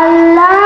আল্লাহ